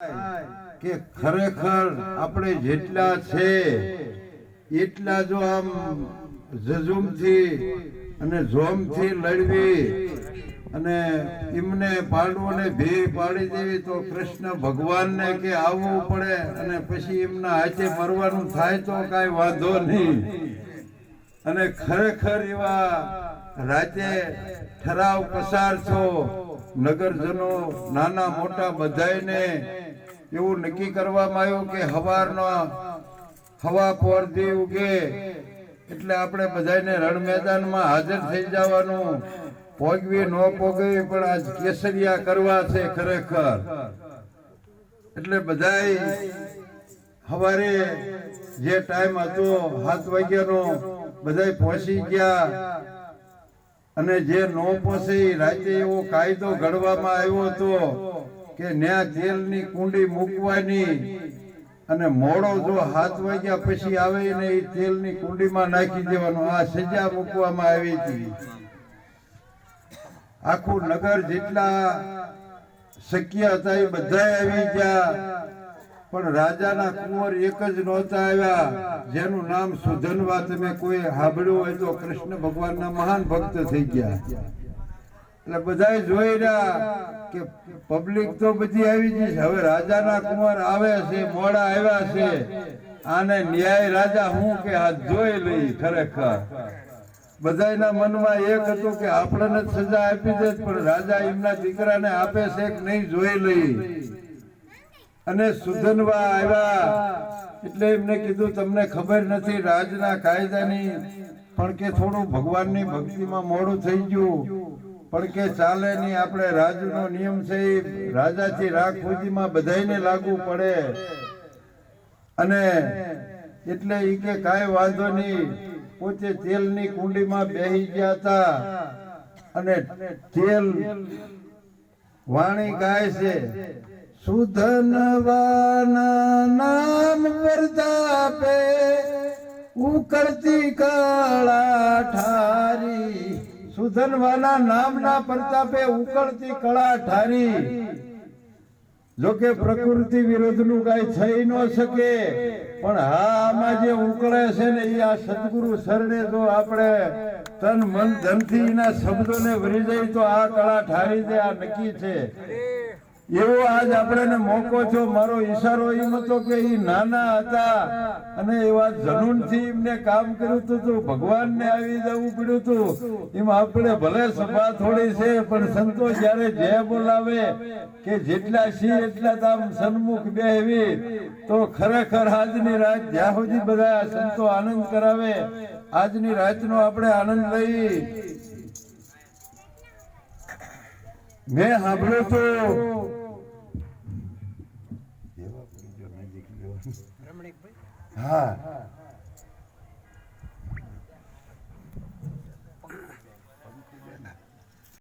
કે ખરેખર આપણે જેટલા છે, એટલા જો આમ જજુમથી અને જોમથી લડવી અને એમને પાંડવોને ભે પાડી દેવી તો કૃષ્ણ ભગવાનને કે આવવું પડે અને પછી એમના હાથે મરવાનું થાય તો કાંઈ વાંધો નહીં. અને ખરેખર એવા રાતે ઠરાવ પસાર છો નગરજનો નાના મોટા બધાયને એવું નક્કી કરવામાં આવ્યું કે હવારનો હવા પોરથી ઉગે. એટલે આપણે બધાને રણ મેદાનમાં હાજર થઈ જવાનું. પોગવી ન પોગવી, પણ આજ કેસરિયા કરવા છે ખરેખર. એટલે બધાય સવારે જે ટાઈમ હતો, સાત વાગ્યાનો, બધાય પહોંચી ગયા. અને જે નો પોસે એ રાતે એવો કાયદો ઘડવામાં આવ્યો હતો કે ન્યા જેલની કુંડી મૂકવાની અને મોડો જો હાથ વાગ્યા પછી આવે ને એ તેલની કુંડીમાં નાખી દેવાનું. આ સજા મૂકવામાં આવી હતી. આખું નગર જેટલા શક્ય હતા એ બધા આવી ગયા. પણ રાજાના કુંવર એક જ નહોતા આવ્યા, જેનું નામ સુધનવા. તમે કોઈ સાંભળ્યું હોય તો કૃષ્ણ ભગવાનના મહાન ભક્ત થઈ ગયા. એટલે બધા જોઈ રહ્યા કે પબ્લિક તો બધી આવી ગઈ છે. હવે રાજાના કુંવર આવે છે, મોડા આવ્યા છે. આને ન્યાય રાજા હું કે આ જોઈ લઈ ખરેખર. બધાયના મનમાં એક હતું કે આપણને સજા આપી દે પણ રાજા એમના દીકરાને આપે છે કે નહીં જોઈ લઈ. અને સુધનવા આવ્યા. એટલે એમને કીધું, તમને ખબર નથી, રાજના કાયદાની, પણ કે થોડું ભગવાનની ભક્તિમાં મોડું થઈ ગયું. પણ કે ચાલે નહીં, આપણે રાજનો નિયમ છે રાજાથી રાખ સુધીમાં બધાને લાગુ પડે. અને એટલે એ કે કાંઈ વાંધો નહીં. પોતે તેલની કુંડીમાં બેહી ગયા હતા. અને તેલ વાણી ગાય છે. સુધનવાના નામ વરદાપે ઉકળતી કળા ઠારી. સુધનવાના નામના પ્રતાપે ઉકળતી કળા ઠારી. જોકે પ્રકૃતિ પ્રકૃતિ વિરોધનું કાંઈ થઈ ન શકે, પણ હા આમાં જે ઉકળે છે ને એ આ સદગુરુ શરણે જો આપણે તન મન ધનથી એના શબ્દોને વરી જાય તો આ કળા ઠારી દે, આ નક્કી છે. એવો આજ આપણે મોકો છો મારો ઈશારો એમ હતો કે એ નાના હતા. અને એવા જનૂનથી એમને કામ કર્યું હતું તો ભગવાનને આવી જવું પડ્યું હતું. એમ આપણે ભલે સભા થોડી છે, પણ સંતો જયારે જય બોલાવે કે જેટલા સી એટલા તામ સન્મુખ બેહવી. તો ખરેખર આજની રાત જ્યાં સુધી બધા સંતો આનંદ કરાવે, આજની રાતનો આપણે આનંદ લઈ. મેં સાંભળ્યું તો હા.